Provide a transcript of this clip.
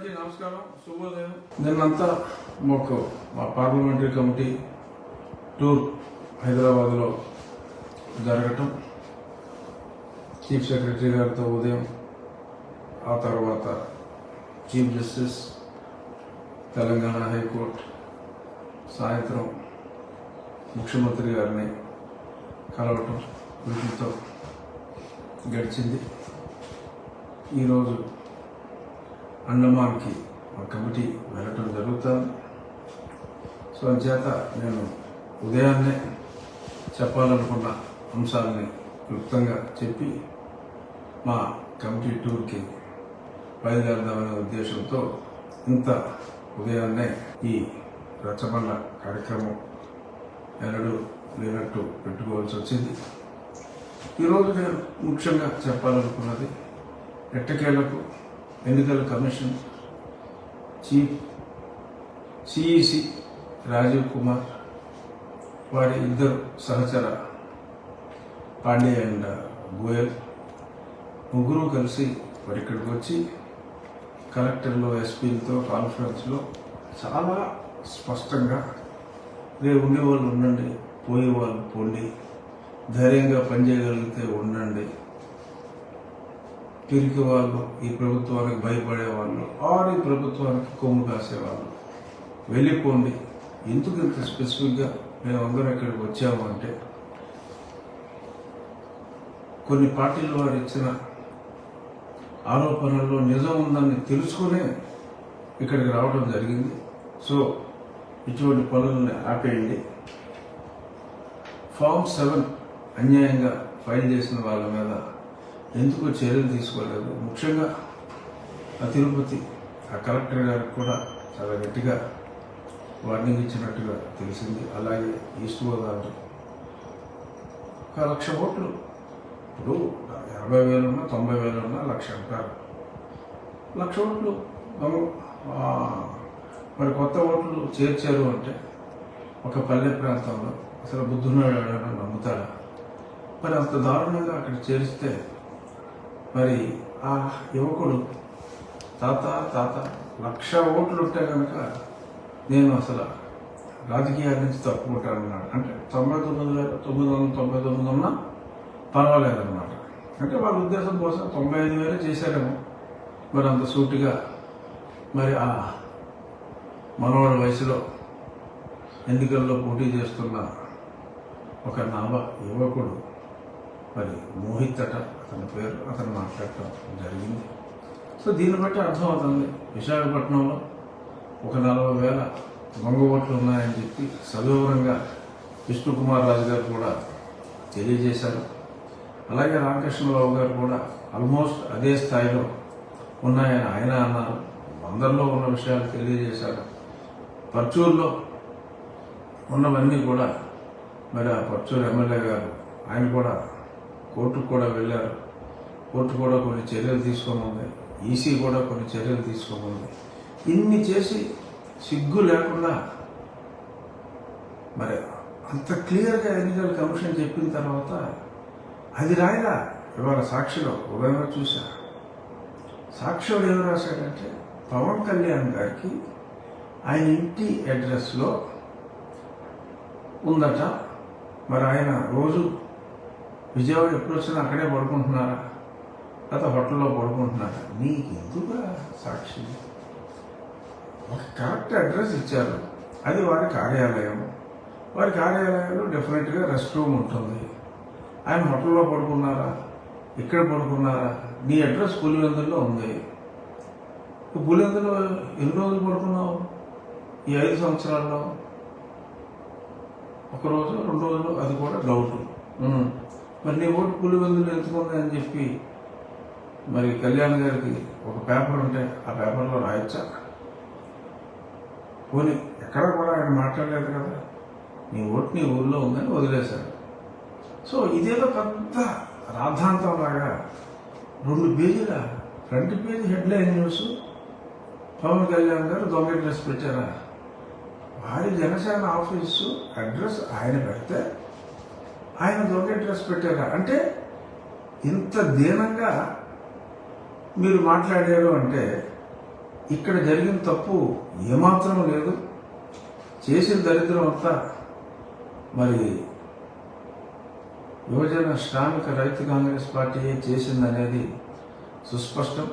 అందరికీ నమస్కారం. శుభోదయం. నిన్నంతా మాకు మా పార్లమెంటరీ కమిటీ టూర్ హైదరాబాద్లో జరగటం. చీఫ్ సెక్రటరీ గారితో ఉదయం ఆ తర్వాత చీఫ్ జస్టిస్ తెలంగాణ హైకోర్టు సాయంత్రం ముఖ్యమంత్రి గారిని కలవటం వీటితో గడిచింది. ఈరోజు అండమాన్కి మా కమిటీ వెళ్ళటం జరుగుతుంది సో అంచేత నేను ఉదయాన్నే చెప్పాలనుకున్న అంశాలని క్లుప్తంగా చెప్పి మా కమిటీ టూర్కి బయలుదేరదామనే ఉద్దేశంతో ఇంత ఉదయాన్నే ఈ రచ్చబండ కార్యక్రమం ఎన్నడూ లేనట్టు పెట్టుకోవాల్సి వచ్చింది. ఈరోజు నేను ముఖ్యంగా చెప్పాలనుకున్నది ఎట్టకేలకు ఎన్నికల commission chief CEC Rajiv Kumar వారి ఇద్దరు సహచర పాండే అండ్ గోయల్ ముగ్గురు కలిసి మరి ఇక్కడికి వచ్చి కలెక్టర్లు ఎస్పీలతో కాన్ఫరెన్స్లో చాలా స్పష్టంగా రేపు ఉండేవాళ్ళు ఉండండి పోయేవాళ్ళు పోండి ధైర్యంగా పనిచేయగలిగితే ఉండండి పిరికి వాళ్ళు ఈ ప్రభుత్వానికి భయపడే వాళ్ళు ఆర్ ఈ ప్రభుత్వానికి కొమ్ము కాసేవాళ్ళు. వెళ్ళిపోండి. ఎందుకు ఇంత స్పెసిఫిక్గా మేము అందరం ఇక్కడికి వచ్చాము అంటే కొన్ని పార్టీల వారు ఇచ్చిన ఆరోపణల్లో నిజం ఉందని తెలుసుకునే ఇక్కడికి రావడం జరిగింది. సో ఇటువంటి పనులను ఆపేయండి. ఫామ్ సెవెన్ అన్యాయంగా ఫైల్ చేసిన వాళ్ళ మీద ఎందుకు చర్యలు తీసుకోలేదు? ముఖ్యంగా ఆ తిరుపతి ఆ కలెక్టర్ గారికి కూడా చాలా గట్టిగా వార్నింగ్ ఇచ్చినట్టుగా తెలిసింది. అలాగే ఈస్ట్ గోదావరి ఒక లక్ష ఓట్లు. ఇప్పుడు ఎనభై వేలున్నా తొంభై వేలున్నా లక్ష అంటారు. లక్ష ఓట్లు. మరి కొత్త ఓట్లు చేర్చారు అంటే ఒక పల్లె ప్రాంతంలో అసలు బుద్ధున్నాడు ఎవరైనా నమ్ముతాడా మరి అంత దారుణంగా అక్కడ చేరిస్తే మరి ఆ యువకుడు తాత తాత లక్ష ఓట్లు ఉంటే కనుక నేను అసలు రాజకీయాల నుంచి తప్పుకుంటానన్నాడు. అంటే తొంభై తొమ్మిది వేల తొమ్మిది వందల తొంభై తొమ్మిది ఉన్నా పర్వాలేదన్నమాట. అంటే వాళ్ళ ఉద్దేశం కోసం తొంభై ఐదు వేలు చేశారేమో. మరి అంత సూటిగా మరి ఆ మనవాడి వయసులో ఎన్నికల్లో పోటీ చేస్తున్న ఒక నవ యువకుడు మరి మోహిత్ అట అతని పేరు అతను మాట్లాడటం జరిగింది. సో దీన్ని బట్టి అర్థమవుతుంది విశాఖపట్నంలో ఒక నలభై వేల దొంగ ఉన్నాయని చెప్పి సవివరంగా విష్ణుకుమార్ రాజు గారు కూడా తెలియజేశారు. అలాగే రామకృష్ణరావు గారు కూడా ఆల్మోస్ట్ అదే స్థాయిలో ఉన్నాయని ఆయన అన్నారు. అందరిలో ఉన్న విషయాలు తెలియజేశారు. పర్చూరులో ఉన్నవన్నీ కూడా మరి ఆ పర్చూరు ఎమ్మెల్యే గారు ఆయన కూడా కోర్టుకు కూడా వెళ్ళారు. కోర్టు కూడా కొన్ని చర్యలు తీసుకోమంది ఈసీ కూడా కొన్ని చర్యలు తీసుకోమంది ఇన్ని చేసి సిగ్గు లేకుండా మరి అంత క్లియర్గా ఎన్నికల కమిషన్ చెప్పిన తర్వాత అది రాయలా? ఇవాళ సాక్షిలో ఉదయం చూసా. సాక్షిలో ఏం రాశాడంటే పవన్ కళ్యాణ్ గారికి ఆయన ఇంటి అడ్రస్లో ఉందట. మరి ఆయన రోజు విజయవాడ ఎప్పుడు వచ్చినా అక్కడే పడుకుంటున్నారా? లేకపోతే హోటల్లో పడుకుంటున్నారా? నీకు ఎందుకురా సాక్షి? ఒక కరెక్ట్ అడ్రస్ ఇచ్చారు. అది వారి కార్యాలయం. వారి కార్యాలయంలో డెఫినెట్గా రెస్ట్ రూమ్ ఉంటుంది. ఆయన హోటల్లో పడుకున్నారా? ఇక్కడ పడుకున్నారా? నీ అడ్రస్ పులివెందుల్లో ఉంది. పులివెందులో ఎన్ని రోజులు పడుకున్నావు? ఈ ఐదు సంవత్సరాల్లో? ఒక రోజు రెండు రోజులు అది కూడా డౌట్ మరి నీ ఓటు పులివెందులు ఎంచుకుంది అని చెప్పి మరి కళ్యాణ్ గారికి ఒక పేపర్ ఉంటే ఆ పేపర్లో రాయొచ్చా? పోనీ ఎక్కడ కూడా ఆయన మాట్లాడలేదు కదా. నీ ఓటు నీ ఊళ్ళో ఉందని వదిలేశాడు సో ఇదేదో పెద్ద రాద్ధాంతం లాగా రెండు పేజీల front page headline news. Pawan Kalyan గారు దొంగ డ్రెస్ పెట్టారా? వారి జనసేన ఆఫీసు అడ్రస్ ఆయన పెడితే ఆయన దొంగ డ్రెస్ పెట్టారా? అంటే ఇంత దీనంగా మీరు మాట్లాడారు అంటే ఇక్కడ జరిగిన తప్పు ఏమాత్రం లేదు. చేసిన దరిద్రం అంతా మరి యువజన శ్రామిక రైతు కాంగ్రెస్ పార్టీ చేసిందనేది సుస్పష్టం.